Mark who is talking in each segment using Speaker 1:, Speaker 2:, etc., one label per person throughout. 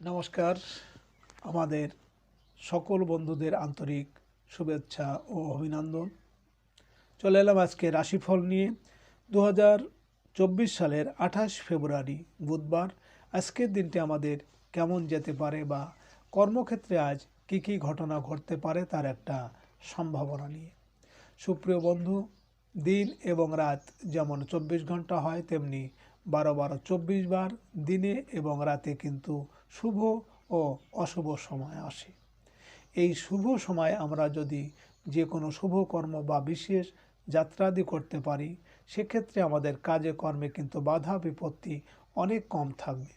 Speaker 1: নমস্কার। আমাদের সকল বন্ধুদের আন্তরিক শুভেচ্ছা ও অভিনন্দন। চলে এলাম আজকে রাশিফল নিয়ে। দু সালের আঠাশ ফেব্রুয়ারি বুধবার। আজকের দিনটি আমাদের কেমন যেতে পারে বা কর্মক্ষেত্রে আজ কী কী ঘটনা ঘটতে পারে তার একটা সম্ভাবনা নিয়ে। সুপ্রিয় বন্ধু, দিন এবং রাত যেমন চব্বিশ ঘণ্টা হয়, তেমনি বারো বারো চব্বিশ বার দিনে এবং রাতে কিন্তু শুভ ও অশুভ সময় আসে। এই শুভ সময় আমরা যদি যে কোনো শুভ কর্ম বা বিশেষ যাত্রাদি করতে পারি, সেক্ষেত্রে আমাদের কাজে কর্মে কিন্তু বাধা বিপত্তি অনেক কম থাকবে।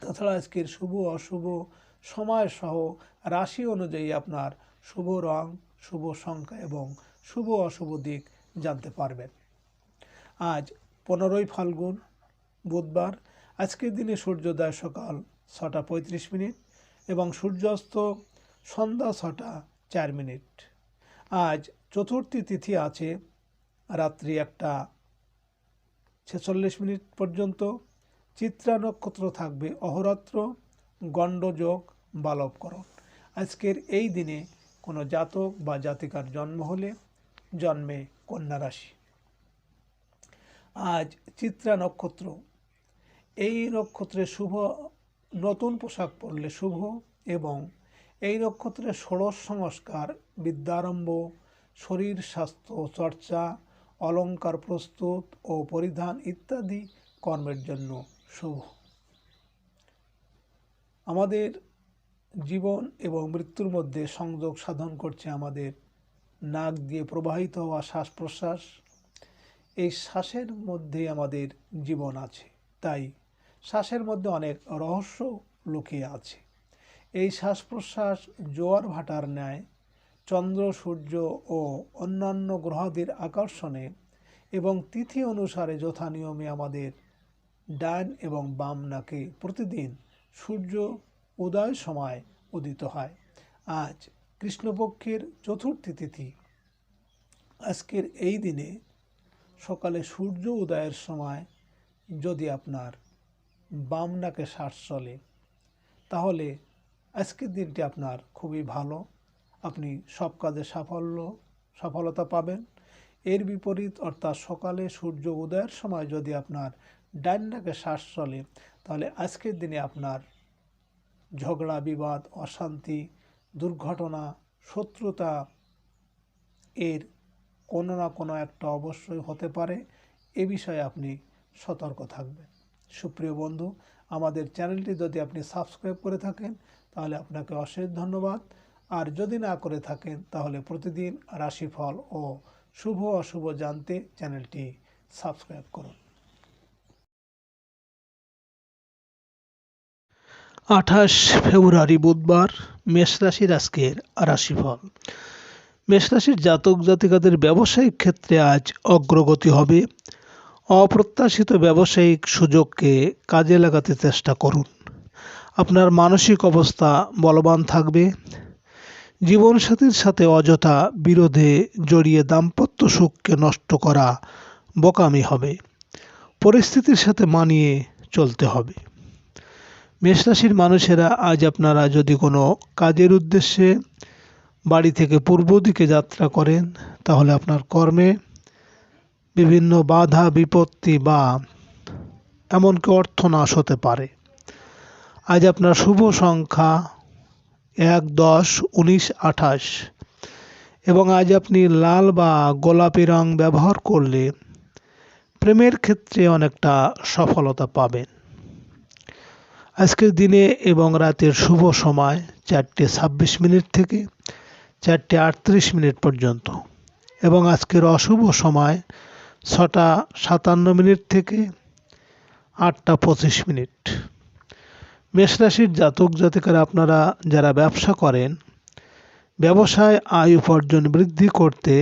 Speaker 1: তাছাড়া আজকের শুভ অশুভ সময় সহ রাশি অনুযায়ী আপনার শুভ রং, শুভ সংখ্যা এবং শুভ অশুভ দিক জানতে পারবেন। আজ পনেরোই ফাল্গুন, বুধবার আজকের দিনে সূর্যোদয় সকাল ছটা পঁয়ত্রিশ মিনিট এবং সূর্যাস্ত সন্ধ্যা ছটা চার মিনিট। আজ চতুর্থী তিথি আছে রাত্রি একটা ছেচল্লিশ মিনিট পর্যন্ত। চিত্রা নক্ষত্র থাকবে অহরাত্র, গণ্ডযোগ, বালবকরণ। আজকের এই দিনে কোনো জাতক বা জাতিকার জন্ম হলে জন্মে কন্যা রাশি। আজ চিত্রা নক্ষত্র এই নক্ষত্রে শুভ, নতুন পোশাক পরলে শুভ এবং এই নক্ষত্রে ষোড়শ সংস্কার, বিদ্যারম্ভ, শরীর স্বাস্থ্য, চর্চা অলংকার প্রস্তুত ও পরিধান ইত্যাদি কর্মের জন্য শুভ। আমাদের জীবন এবং মৃত্যুর মধ্যে সংযোগ সাধন করছে আমাদের নাক দিয়ে প্রবাহিত হওয়া শ্বাস প্রশ্বাস এই শ্বাসের মধ্যে আমাদের জীবন আছে, তাই শ্বাসের মধ্যে অনেক রহস্য লুকিয়ে আছে। এই শ্বাস প্রশ্বাস জোয়ার ভাটার ন্যায়, চন্দ্র, সূর্য ও অন্যান্য গ্রহাদির আকর্ষণে এবং তিথি অনুসারে যথা নিয়মে আমাদের ডান এবং বাম নাকে প্রতিদিন সূর্য উদয় সময় উদিত হয়। আজ কৃষ্ণপক্ষের চতুর্থী তিথি। আজকের এই দিনে সকালে সূর্য উদয়ের সময় যদি আপনার বাম নাকে শ্বাস চলে। তাহলে আজকের দিনটি আপনার খুবই ভালো। আপনি সব কাজে সাফল্য, সফলতা পাবেন। এর বিপরীত অর্থাৎ সকালে সূর্য উদয়ের সময় যদি আপনার ডান নাকে শ্বাস চলে, তাহলে আজকের দিনে আপনার ঝগড়া, বিবাদ, অশান্তি, দুর্ঘটনা, শত্রুতা এর কোনো না কোনো একটা অবশ্যই হতে পারে। এ বিষয়ে আপনি সতর্ক থাকবেন। সুপ্রিয় বন্ধু, আমাদের চ্যানেলটি যদি আপনি সাবস্ক্রাইব করে থাকেন, তাহলে আপনাকে অশেষ ধন্যবাদ। আর যদি না করে থাকেন, তাহলে প্রতিদিন রাশিফল ও শুভ অশুভ জানতে চ্যানেলটি সাবস্ক্রাইব করুন। আঠাশ ফেব্রুয়ারি বুধবার, মেষ রাশির আজকের রাশিফল। মেষ রাশির জাতক জাতিকাদের ব্যবসায়িক ক্ষেত্রে আজ অগ্রগতি হবে। অপ্রত্যাশিত ব্যবসায়িক সুযোগকে কাজে লাগাতে চেষ্টা করুন। আপনার মানসিক অবস্থা বলবান থাকবে। জীবনসাথীর সাথে অযথা বিরোধে জড়িয়ে দাম্পত্য সুখকে নষ্ট করা বোকামি হবে। পরিস্থিতির সাথে মানিয়ে চলতে হবে। মেষরাশির মানুষেরা আজ আপনারা যদি কোনো কাজের উদ্দেশ্যে বাড়ি থেকে পূর্ব দিকে যাত্রা করেন, তাহলে আপনার কর্মে বিভিন্ন বাধা, বিপত্তি বা এমনকি অর্থনাশ হতে পারে। আজ আপনার শুভ সংখ্যা এক দশ উনিশ আঠাশ। এবং আজ আপনি লাল বা গোলাপি রং ব্যবহার করলে প্রেমের ক্ষেত্রে অনেকটা সফলতা পাবেন। আজকের দিনে এবং রাতের শুভ সময় চারটে ছাব্বিশ মিনিট থেকে চারটে আটত্রিশ মিনিট পর্যন্ত। এবং আজকের অশুভ সময় ছটা সাতান্ন মিনিট থেকে আটটা পঁচিশ মিনিট। মেষরাশির জাতক জাতিকারা আপনারা যারা ব্যবসা করেন, ব্যবসায় আয় উপার্জন বৃদ্ধি করতে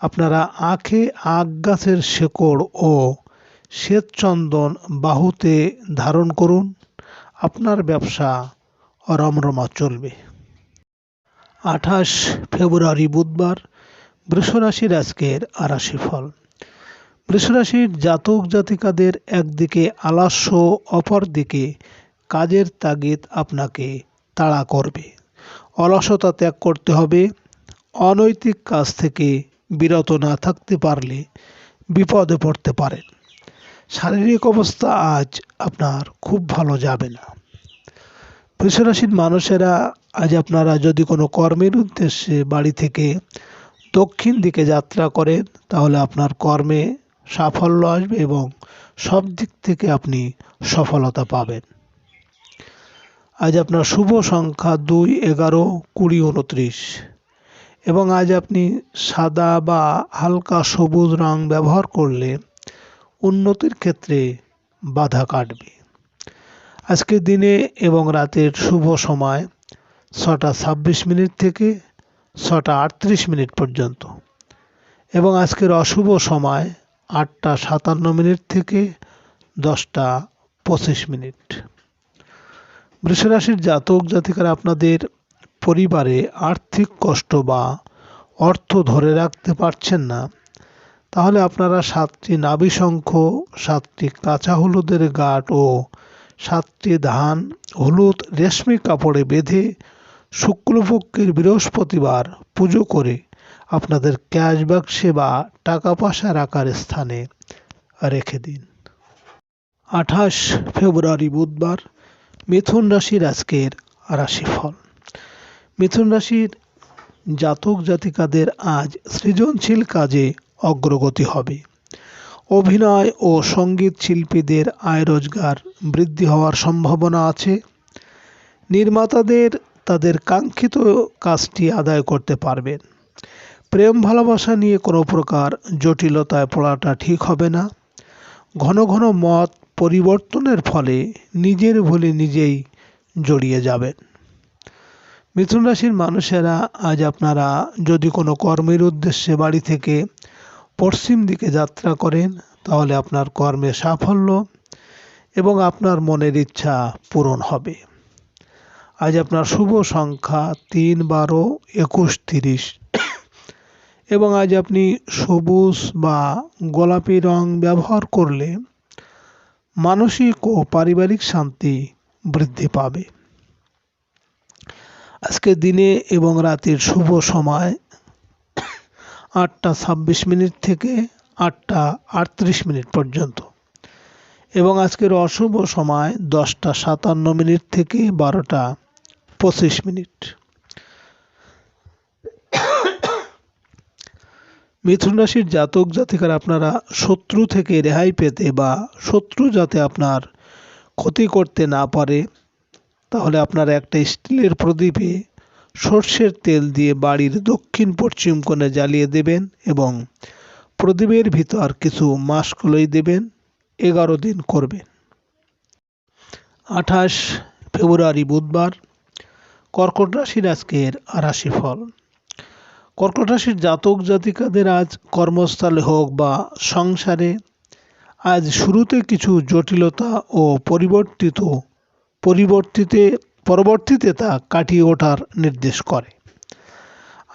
Speaker 1: আপনারা আখে আখ গাছের শেকড় ও শ্বেতচন্দন বাহুতে ধারণ করুন, আপনার ব্যবসা রমরমা চলবে। আঠাশ ফেব্রুয়ারি বুধবার বৃষরাশির আজকের আরাশি ফল বৃষরাশির জাতক জাতিকাদের একদিকে আলস্য, অপরদিকে কাজের তাগিদ আপনাকে তাড়া করবে। অলসতা ত্যাগ করতে হবে। অনৈতিক কাজ থেকে বিরত না থাকতে পারলে বিপদে পড়তে পারেন। শারীরিক অবস্থা আজ আপনার খুব ভালো যাবে না। বৃষরাশির মানুষেরা, আজ আপনারা যদি কোনো কর্মের উদ্দেশ্যে বাড়ি থেকে দক্ষিণ দিকে যাত্রা করেন, তাহলে আপনার কর্মে সাফল্য আসবে এবং সব দিক থেকে আপনি সফলতা পাবেন। আজ আপনার শুভ সংখ্যা দুই, এগারো, কুড়ি, উনত্রিশ। এবং আজ আপনি সাদা বা হালকা সবুজ রং ব্যবহার করলে উন্নতির ক্ষেত্রে বাধা কাটবে। আজকের দিনে এবং রাতের শুভ সময় ছটা ছাব্বিশ মিনিট থেকে ছটা আটত্রিশ মিনিট পর্যন্ত। এবং আজকের অশুভ সময় আটটা সাতান্ন মিনিট থেকে দশটা পঁচিশ মিনিট। বৃষরাশির জাতক জাতিকারা আপনাদের পরিবারে আর্থিক কষ্ট বা অর্থ ধরে রাখতে পারছেন না, তাহলে আপনারা সাতটি নাভিশঙ্খ সাতটি কাঁচা হলুদের গাঁট ও সাতটি ধান, হলুদ রেশমি কাপড়ে বেঁধে শুক্লপক্ষের বৃহস্পতিবার পুজো করে আপনাদের ক্যাশব্যাক সেবা টাকা পয়সা রাখার স্থানে রেখে দিন। আঠাশ ফেব্রুয়ারি বুধবার মিথুন রাশির আজকের রাশিফল। মিথুন রাশির জাতক জাতিকাদের আজ সৃজনশীল কাজে অগ্রগতি হবে। অভিনয় ও সংগীত শিল্পীদের আয় রোজগার বৃদ্ধি হওয়ার সম্ভাবনা আছে। নির্মাতাদের তাদের কাঙ্ক্ষিত কাজটি আদায় করতে পারবেন। প্রেম ভালোবাসা নিয়ে কোনো প্রকার জটিলতায় পড়াটা ঠিক হবে না। ঘন ঘন মত পরিবর্তনের ফলে নিজের ভুলে নিজেই জড়িয়ে যাবেন। মিথুন রাশির মানুষেরা, আজ আপনারা যদি কোনো কর্মের উদ্দেশ্যে বাড়ি থেকে পশ্চিম দিকে যাত্রা করেন, তাহলে আপনার কর্মে সাফল্য এবং আপনার মনের ইচ্ছা পূরণ হবে। আজ আপনার শুভ সংখ্যা তিন বারো একুশ তিরিশ। এবং আজ আপনি সবুজ বা গোলাপি রং ব্যবহার করলে মানসিক ও পারিবারিক শান্তি বৃদ্ধি পাবে। আজকে দিনে এবং রাতের শুভ সময় আটটা ছাব্বিশ মিনিট থেকে আটটা আটত্রিশ মিনিট পর্যন্ত। এবং আজকের অশুভ সময় দশটা সাতান্ন মিনিট থেকে বারোটা পঁচিশ মিনিট। মিথুন রাশির জাতক, জাতিকার আপনারা শত্রু থেকে রেহাই পেতে বা শত্রু যাতে আপনার ক্ষতি করতে না পারে, তাহলে আপনার একটা স্টিলের প্রদীপে সর্ষের তেল দিয়ে বাড়ির দক্ষিণ পশ্চিম কোণে জ্বালিয়ে দেবেন এবং প্রদীপের ভিতর কিছু মাসকলই দেবেন, এগারো দিন করবেন। আঠাশ ফেব্রুয়ারি বুধবার কর্কট রাশির আজকের রাশিফল। কর্কট রাশির জাতক জাতিকাদের আজ কর্মস্থলে হোক বা সংসারে, আজ শুরুতে কিছু জটিলতা ও পরিবর্তিত, পরিবর্তিতে, পরবর্তীতে তা কাটিয়ে ওঠার নির্দেশ করে।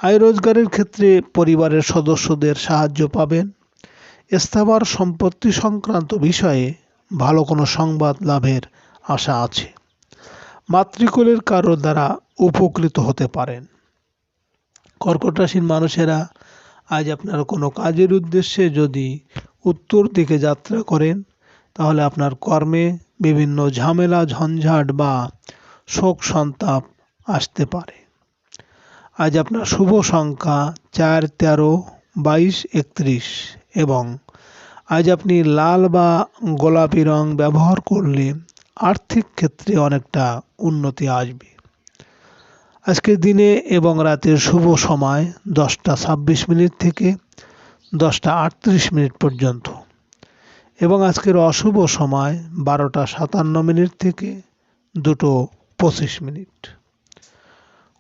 Speaker 1: আয় রোজগারের ক্ষেত্রে পরিবারের সদস্যদের সাহায্য পাবেন। স্থাবর সম্পত্তি সংক্রান্ত বিষয়ে ভালো কোনো সংবাদ লাভের আশা আছে। মাতৃকুলের কারও দ্বারা উপকৃত হতে পারেন। কর্কট রাশির মানুষেরা, আজ আপনার কোনো কাজের উদ্দেশ্যে যদি উত্তর দিকে যাত্রা করেন, তাহলে আপনার কর্মে বিভিন্ন ঝামেলা, ঝঞ্ঝাট বা শোক সন্তাপ আসতে পারে। আজ আপনার শুভ সংখ্যা চার, তেরো, বাইশ, একত্রিশ এবং আজ আপনি লাল বা গোলাপি রং ব্যবহার করলে আর্থিক ক্ষেত্রে অনেকটা উন্নতি আসবে। আজকের দিনে এবং রাতের শুভ সময় দশটা ছাব্বিশ মিনিট থেকে দশটা আটত্রিশ মিনিট পর্যন্ত এবং আজকের অশুভ সময় বারোটা সাতান্ন মিনিট থেকে দুটো পঁচিশ মিনিট।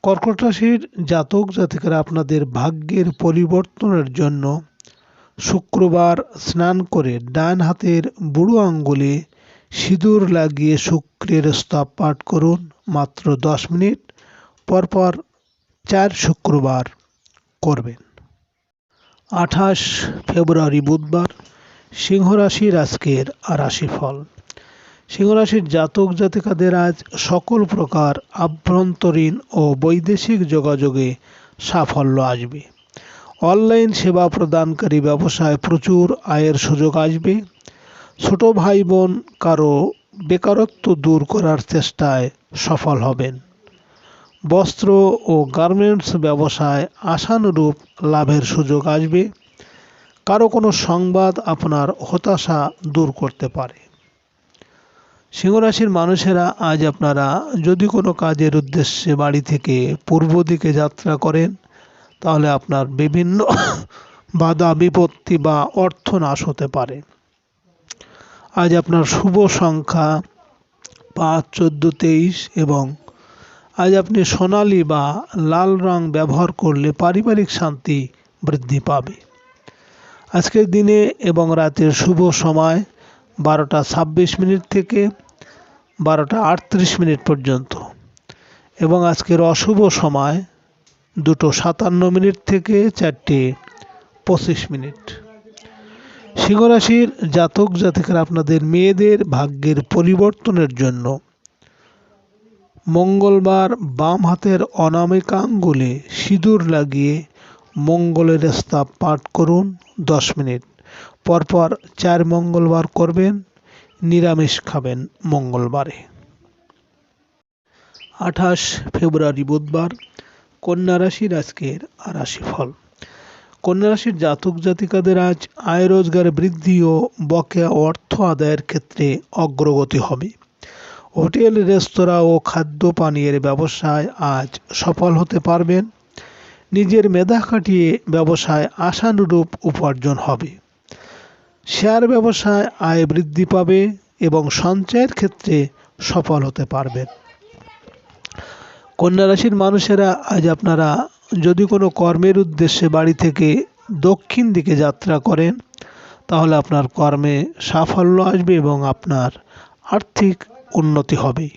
Speaker 1: কর্কট রাশির জাতক জাতিকারা আপনাদের ভাগ্যের পরিবর্তনের জন্য শুক্রবার স্নান করে ডান হাতের বুড়ো আঙ্গুলে সিঁদুর লাগিয়ে শুক্রের স্তব পাঠ করুন মাত্র দশ মিনিট। পরপর চার শুক্রবার করবেন। আঠাশ ফেব্রুয়ারি বুধবার সিংহ রাশির আজকের রাশিফল। সিংহরাশির জাতক জাতিকাদের আজ সকল প্রকার আভ্যন্তরীণ ও বৈদেশিক যোগাযোগে সাফল্য আসবে। অনলাইন সেবা প্রদানকারী ব্যবসায় প্রচুর আয়ের সুযোগ আসবে। ছোট ভাই বোন কারও বেকারত্ব দূর করার চেষ্টায় সফল হবেন। বস্ত্র ও গার্মেন্টস ব্যবসায় আশানুরূপ লাভের সুযোগ আসবে। কারও কোনো সংবাদ আপনার হতাশা দূর করতে পারে। সিংহরাশির মানুষেরা আজ আপনারা যদি কোনো কাজের উদ্দেশ্যে বাড়ি থেকে পূর্ব দিকে যাত্রা করেন, তাহলে আপনার বিভিন্ন বাধা, বিপত্তি বা অর্থ নাশ হতে পারে। আজ আপনার শুভ সংখ্যা পাঁচ, চোদ্দ, তেইশ এবং আজ আপনি সোনালি বা লাল রং ব্যবহার করলে পারিবারিক শান্তি বৃদ্ধি পাবে। আজকের দিনে এবং রাতের শুভ সময় বারোটা ছাব্বিশ মিনিট থেকে বারোটা আটত্রিশ মিনিট পর্যন্ত এবং আজকের অশুভ সময় দুটো সাতান্ন মিনিট থেকে চারটে পঁচিশ মিনিট। সিংহরাশির জাতক জাতিকারা আপনাদের মেয়েদের ভাগ্যের পরিবর্তনের জন্য মঙ্গলবার বাম হাতের অনামিকাঙ্গুলে সিঁদুর লাগিয়ে মঙ্গলের স্তাপ পাঠ করুন দশ মিনিট। পরপর চার মঙ্গলবার করবেন, নিরামিষ খাবেন মঙ্গলবারে। আঠাশ ফেব্রুয়ারি বুধবার, কন্যা রাশির আজকের রাশিফল। কন্যা রাশির জাতক জাতিকাদের আজ আয় রোজগার বৃদ্ধি ও বকেয়া অর্থ আদায়ের ক্ষেত্রে অগ্রগতি হবে। হোটেল, রেস্তোরাঁ ও খাদ্য পানীয়ের ব্যবসায় আজ সফল হতে পারবেন। নিজের মেধা খাটিয়ে ব্যবসায় আশানুরূপ উপার্জন হবে। শেয়ার ব্যবসায় আয় বৃদ্ধি পাবে এবং সঞ্চয়ের ক্ষেত্রে সফল হতে পারবেন। কন্যা রাশির মানুষেরা আজ আপনারা যদি কোনো কর্মের উদ্দেশ্যে বাড়ি থেকে দক্ষিণ দিকে যাত্রা করেন, তাহলে আপনার কর্মে সাফল্য আসবে এবং আপনার আর্থিক উন্নতি হবে।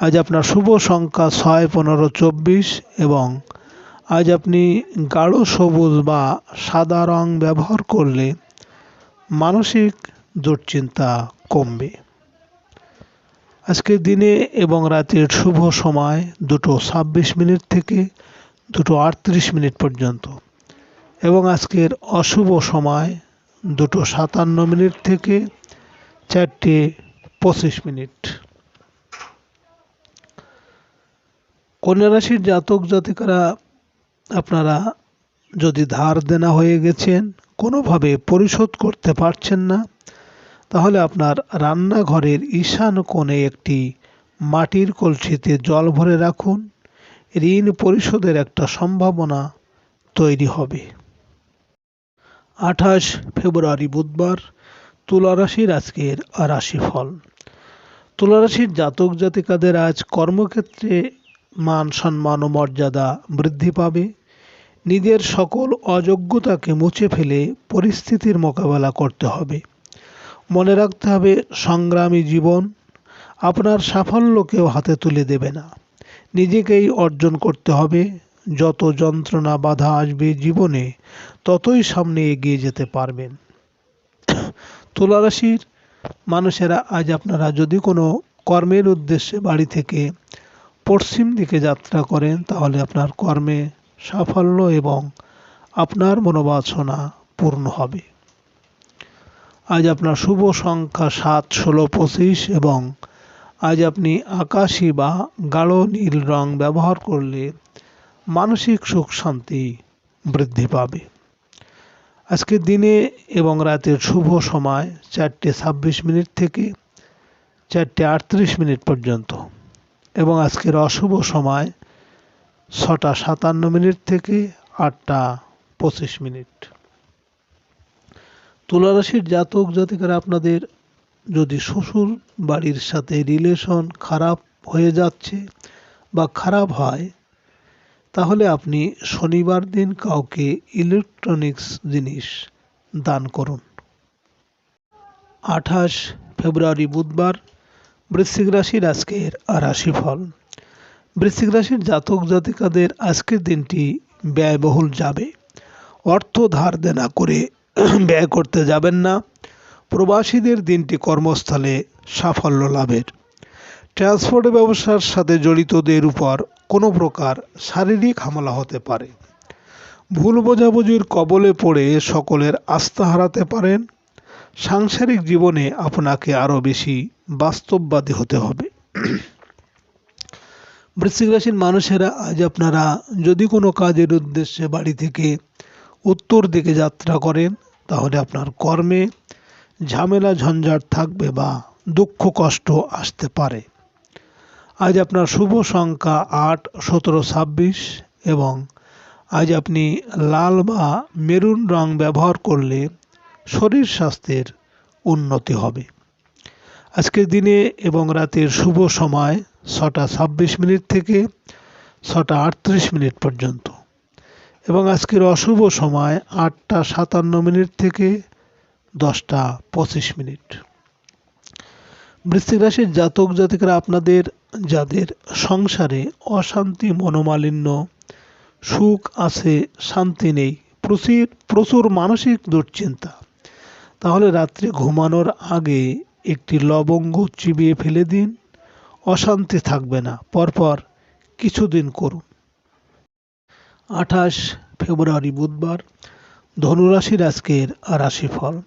Speaker 1: আজ আপনার শুভ সংখ্যা ছয়, পনেরো, চব্বিশ এবং আজ আপনি গাঢ় সবুজ বা সাদা রং ব্যবহার করলে মানসিক দুশ্চিন্তা কমবে। আজকের দিনে এবং রাতের শুভ সময় দুটো ছাব্বিশ মিনিট থেকে দুটো আটত্রিশ মিনিট পর্যন্ত। এবং আজকের অশুভ সময় দুটো সাতান্ন মিনিট থেকে চারটে পঁচিশ মিনিট। কন্যা রাশির জাতক জাতিকারা, আপনারা যদি ধার দেনা হয়ে গেছেন, কোনোভাবে পরিশোধ করতে পারছেন না, তাহলে আপনার রান্নাঘরের ঈশান কোণে একটি মাটির কলসিতে জল ভরে রাখুন। ঋণ পরিশোধের একটা সম্ভাবনা তৈরি হবে। আঠাশ ফেব্রুয়ারি বুধবার তুলা রাশির আজকের রাশিফল। তুলা রাশির জাতক জাতিকাদের আজ কর্মক্ষেত্রে মান সম্মান ও মর্যাদা বৃদ্ধি পাবে। নিজের সকল অযোগ্যতাকে মুছে ফেলে পরিস্থিতির মোকাবেলা করতে হবে। মনে রাখতে হবে, সংগ্রামী জীবন আপনার সাফল্যকেও হাতে তুলে দেবে না। নিজেকেই অর্জন করতে হবে। যত যন্ত্রণা বাধা আসবে জীবনে, ততই সামনে এগিয়ে যেতে পারবেন। তুলারাশির মানুষেরা আজ আপনারা যদি কোনো কর্মের উদ্দেশ্যে বাড়ি থেকে পশ্চিম দিকে যাত্রা করেন, তাহলে আপনার কর্মে সাফল্য এবং আপনার মনোবাসনা পূর্ণ হবে। আজ আপনার শুভ সংখ্যা সাত, ষোলো, পঁচিশ এবং আজ আপনি আকাশি বা গাঢ় নীল রং ব্যবহার করলে মানসিক সুখ শান্তি বৃদ্ধি পাবে। আজকের দিনে এবং রাতের শুভ সময় চারটে ছাব্বিশ মিনিট থেকে চারটে আটত্রিশ মিনিট পর্যন্ত এবং আজকের অশুভ সময় ছটা সাতান্ন মিনিট থেকে আটটা পঁচিশ মিনিট। তুলারাশির জাতক জাতিকারা আপনাদের যদি শ্বশুর বাড়ির সাথে রিলেশন খারাপ হয়ে যাচ্ছে বা খারাপ হয়, তাহলে আপনি শনিবার দিন কাউকে ইলেকট্রনিক্স জিনিস দান করুন। আঠাশ ফেব্রুয়ারি বুধবার, বৃশ্চিক রাশির আজকের রাশিফল। বৃশ্চিক রাশির জাতক জাতিকাদের আজকের দিনটি ব্যয়বহুল যাবে। অর্থ ধার দেনা করে ব্যয় করতে যাবেন না। প্রবাসীদের দিনটি কর্মস্থলে সাফল্য লাভের। ট্রান্সপোর্ট ব্যবসার সাথে জড়িতদের উপর কোনো প্রকার শারীরিক হামলা হতে পারে। ভুল বোঝাবুঝির কবলে পড়ে সকলের আস্থা হারাতে পারেন। সাংসারিক জীবনে আপনাকে আরও বেশি বাস্তববাদী হতে হবে। বৃশ্চিক রাশির মানুষেরা, আজ আপনারা যদি কোনো কাজের উদ্দেশ্যে বাড়ি থেকে উত্তর দিকে যাত্রা করেন, তাহলে আপনার কর্মে ঝামেলা, ঝঞ্ঝাট থাকবে বা দুঃখ, কষ্ট আসতে পারে। আজ আপনার শুভ সংখ্যা আট, সতেরো, ছাব্বিশ এবং আজ আপনি লাল বা মেরুন রং ব্যবহার করলে শরীর স্বাস্থ্যের উন্নতি হবে। আজকের দিনে এবং রাতের শুভ সময় ছটা ছাব্বিশ মিনিট থেকে ছটা আটত্রিশ মিনিট পর্যন্ত এবং আজকের অশুভ সময় আটটা সাতান্ন মিনিট থেকে দশটা পঁচিশ মিনিট। বৃশ্চিক রাশির জাতক জাতিকারা আপনাদের, যাদের সংসারে অশান্তি, মনোমালিন্য, সুখ আছে, শান্তি নেই, প্রচুর প্রচুর মানসিক দুশ্চিন্তা, তাহলে রাত্রে ঘুমানোর আগে একটি লবঙ্গ চিবিয়ে ফেলে দিন, অশান্তি থাকবে না, পরপর কিছুদিন করুন। আঠাশ ফেব্রুয়ারি বুধবার, ধনুরাশির আজকের রাশিফল।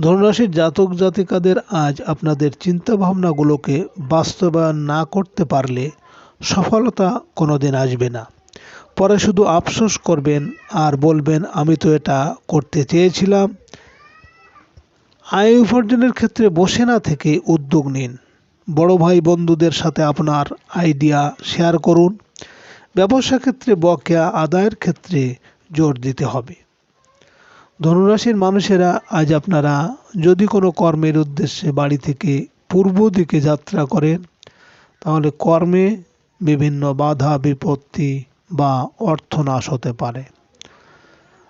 Speaker 1: ধনুরাশির জাতক জাতিকাদের আজ আপনাদের চিন্তাভাবনাগুলোকে বাস্তবায়ন না করতে পারলে সফলতা কোনোদিন আসবে না। পরে শুধু আফসোস করবেন আর বলবেন, আমি তো এটা করতে চেয়েছিলাম। আয় উপার্জনের ক্ষেত্রে বসে না থেকে উদ্যোগ নিন। বড় ভাই বন্ধুদের সাথে আপনার আইডিয়া শেয়ার করুন। ব্যবসা ক্ষেত্রে বকেয়া আদায়ের ক্ষেত্রে জোর দিতে হবে। ধনুরাশির মানুষেরা আজ আপনারা যদি কোনো কর্মের উদ্দেশ্যে বাড়ি থেকে পূর্ব দিকে যাত্রা করেন, তাহলে কর্মে বিভিন্ন বাধা, বিপত্তি বা অর্থনাশ হতে পারে।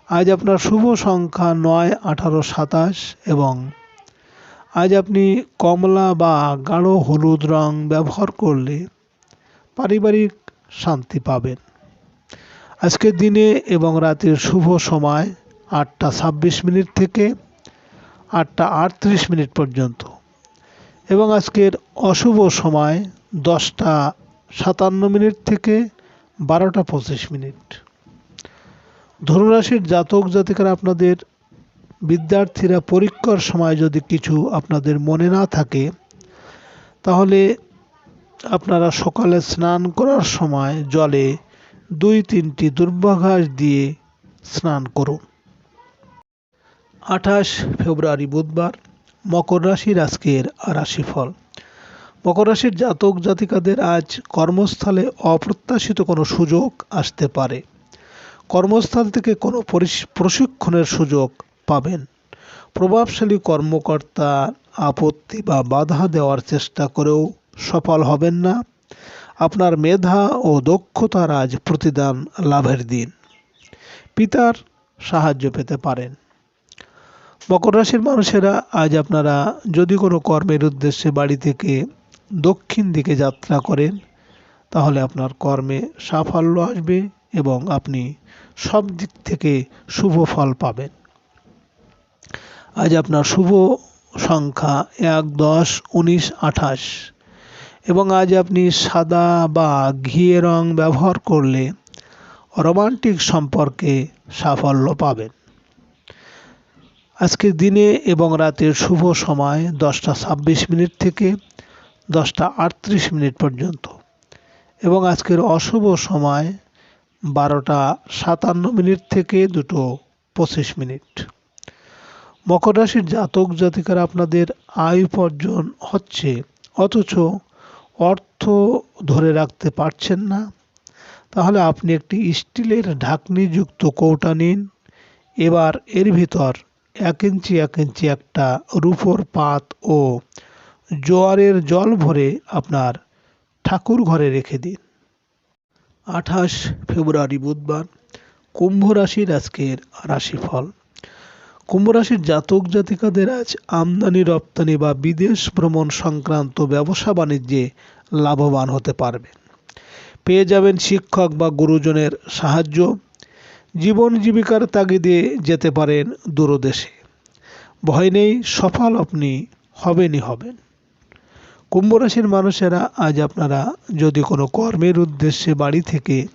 Speaker 1: আজ আপনার শুভ সংখ্যা নয়, আঠারো, সাতাশ এবং আজ আপনি কমলা বা গাঢ় হলুদ রং ব্যবহার করলে পারিবারিক শান্তি পাবেন। আজকের দিনে এবং রাতের শুভ সময় আটটা ছাব্বিশ মিনিট থেকে আটটা আটত্রিশ মিনিট পর্যন্ত। এবং আজকের অশুভ সময় দশটা সাতান্ন মিনিট থেকে বারোটা পঁচিশ মিনিট। ধনুরাশির জাতক জাতিকারা আপনাদের বিদ্যার্থীরা পরীক্ষার সময় যদি কিছু আপনাদের মনে না থাকে, তাহলে আপনারা সকালে স্নান করার সময় জলে দুই তিনটি দুর্বাঘাস দিয়ে স্নান করুন। আঠাশ ফেব্রুয়ারি বুধবার মকর রাশির আজকের রাশিফল। মকর রাশির জাতক জাতিকাদের আজ কর্মস্থলে অপ্রত্যাশিত কোনো সুযোগ আসতে পারে। কর্মস্থল থেকে কোনো প্রশিক্ষণের সুযোগ পাবেন। প্রভাবশালী কর্মকর্তার আপত্তি বা বাধা দেওয়ার চেষ্টা করেও সফল হবেন না। আপনার মেধা ও দক্ষতার আজ প্রতিদান লাভের দিন। পিতার সাহায্য পেতে পারেন। মকর রাশির মানুষেরা আজ আপনারা যদি কোনো কর্মের উদ্দেশ্যে বাড়ি থেকে দক্ষিণ দিকে যাত্রা করেন, তাহলে আপনার কর্মে সাফল্য আসবে এবং আপনি সব দিক থেকে শুভ ফল পাবেন। আজ আপনার শুভ সংখ্যা এক, দশ, উনিশ, আঠাশ এবং আজ আপনি সাদা বা ঘিয়ে রং ব্যবহার করলে রোমান্টিক সম্পর্কে সাফল্য পাবেন। আজকের দিনে এবং রাতের শুভ সময় দশটা ছাব্বিশ মিনিট থেকে দশটা আটত্রিশ মিনিট পর্যন্ত। এবং আজকের অশুভ সময় বারোটা সাতান্ন মিনিট থেকে দুটো পঁচিশ মিনিট। মকর রাশির জাতক জাতিকার আপনাদের আয় উপার্জন হচ্ছে, অথচ অর্থ ধরে রাখতে পারছেন না। তাহলে আপনি একটি স্টিলের ঢাকনিযুক্ত কৌটা নিন। এবার এর ভিতর এক ইঞ্চি এক ইঞ্চি একটা রুপোর পাত ও জোয়ারের জল ভরে আপনার ঠাকুর ঘরে রেখে দিন। আঠাশ ফেব্রুয়ারি বুধবার, কুম্ভ রাশির আজকের রাশিফল। কুম্ভ রাশির জাতক জাতিকাদের আজ আমদানি, রপ্তানি বা বিদেশ ভ্রমণ সংক্রান্ত ব্যবসা বাণিজ্যে লাভবান হতে পারবেন। পেয়ে যাবেন শিক্ষক বা গুরুজনের সাহায্য। জীবন জীবিকার তাগিদে যেতে পারেন দূরদেশে। ভয় নেই, সফল আপনি হবেনই হবেন। কুম্ভ রাশির মানুষেরা, আজ আপনারা যদি কোনো কর্মের উদ্দেশ্যে বাড়ি থেকে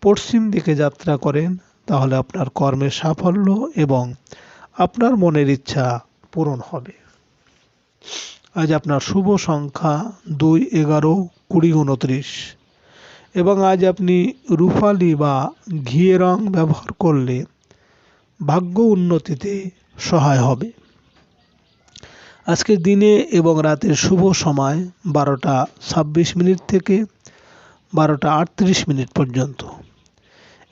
Speaker 1: পশ্চিম দিকে যাত্রা করেন, তাহলে আপনার কর্মের সাফল্য এবং আপনার মনের ইচ্ছা পূরণ হবে। আজ আপনার শুভ সংখ্যা দুই এগারো কুড়ি উনত্রিশ। এবং আজ আপনি রূপালি বা ঘিয়ে রং ব্যবহার করলে ভাগ্য উন্নতিতে সহায় হবে। আজকের দিনে এবং রাতের শুভ সময় বারোটা ছাব্বিশ মিনিট থেকে বারোটা আটত্রিশ মিনিট পর্যন্ত।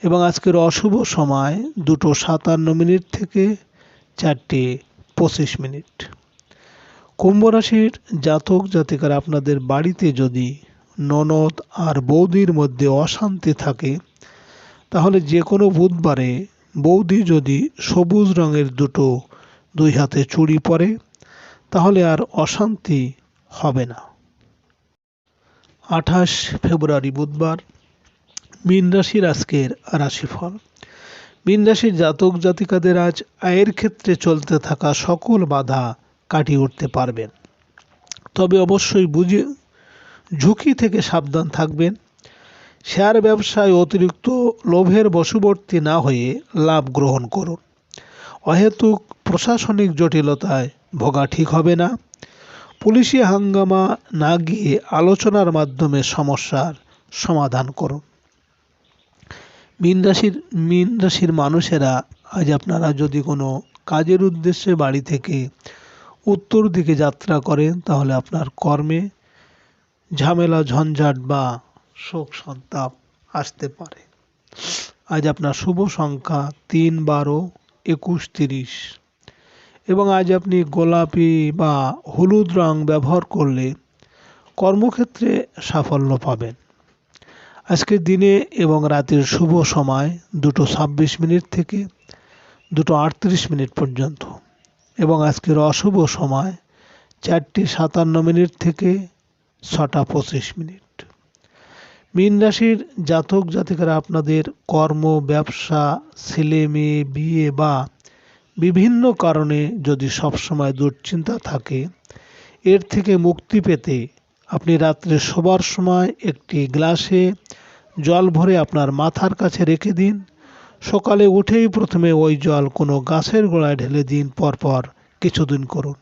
Speaker 1: এবং আজকের অশুভ সময় দুটো সাতান্ন মিনিট থেকে চারটে পঁচিশ মিনিট। কুম্ভ রাশির জাতক জাতিকারা আপনাদের বাড়িতে যদি ননদ আর বৌদির মধ্যে অশান্তি থাকে, তাহলে যে কোনো বুধবারে বৌদি যদি সবুজ রঙের দুটো দুই হাতে চুড়ি পরে, তাহলে আর অশান্তি হবে না। আঠাশ ফেব্রুয়ারি বুধবার, মীন রাশির আজকের রাশিফল। মীন রাশির জাতক জাতিকাদের আজ আয়ের ক্ষেত্রে চলতে থাকা সকল বাধা কাটিয়ে উঠতে পারবেন। তবে অবশ্যই বুঝে ঝুঁকি থেকে সাবধান থাকবেন। শেয়ার ব্যবসায় অতিরিক্ত লোভের বশবর্তী না হয়ে লাভ গ্রহণ করুন। অহেতুক প্রশাসনিক জটিলতায় ভোগা ঠিক হবে না। পুলিশি হাঙ্গামা না গিয়ে আলোচনার মাধ্যমে সমস্যার সমাধান করুন। মীন রাশির মীন রাশির মানুষেরা আজ আপনারা যদি কোনো কাজের উদ্দেশ্যে বাড়ি থেকে উত্তর দিকে যাত্রা করেন, তাহলে আপনার কর্মে ঝামেলা, ঝঞ্ঝাট বা শোক সন্তাপ আসতে পারে। আজ আপনার শুভ সংখ্যা তিন, বারো, একুশ, তিরিশ। এবং আজ আপনি গোলাপি বা হলুদ রং ব্যবহার করলে কর্মক্ষেত্রে সাফল্য পাবেন। আজকে দিনে এবং রাতের শুভ সময় দুটো ছাব্বিশ মিনিট থেকে দুটো আটত্রিশ মিনিট পর্যন্ত। এবং আজকের অশুভ সময় চারটে সাতান্ন মিনিট থেকে ছটা পঁচিশ মিনিট। মীন রাশির জাতক জাতিকারা আপনাদের কর্ম, ব্যবসা, ছেলে মেয়ে, বিয়ে বা বিভিন্ন কারণে যদি সবসময় দুশ্চিন্তা থাকে, এর থেকে মুক্তি পেতে আপনি রাত্রে শোবার সময় একটি গ্লাসে জল ভরে আপনার মাথার কাছে রেখে দিন। সকালে উঠেই প্রথমে ওই জল কোনো গাছের গোড়ায় ঢেলে দিন, পরপর কিছুদিন করুন।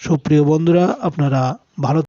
Speaker 1: সুপ্রিয় বন্ধুরা, আপনারা ভালো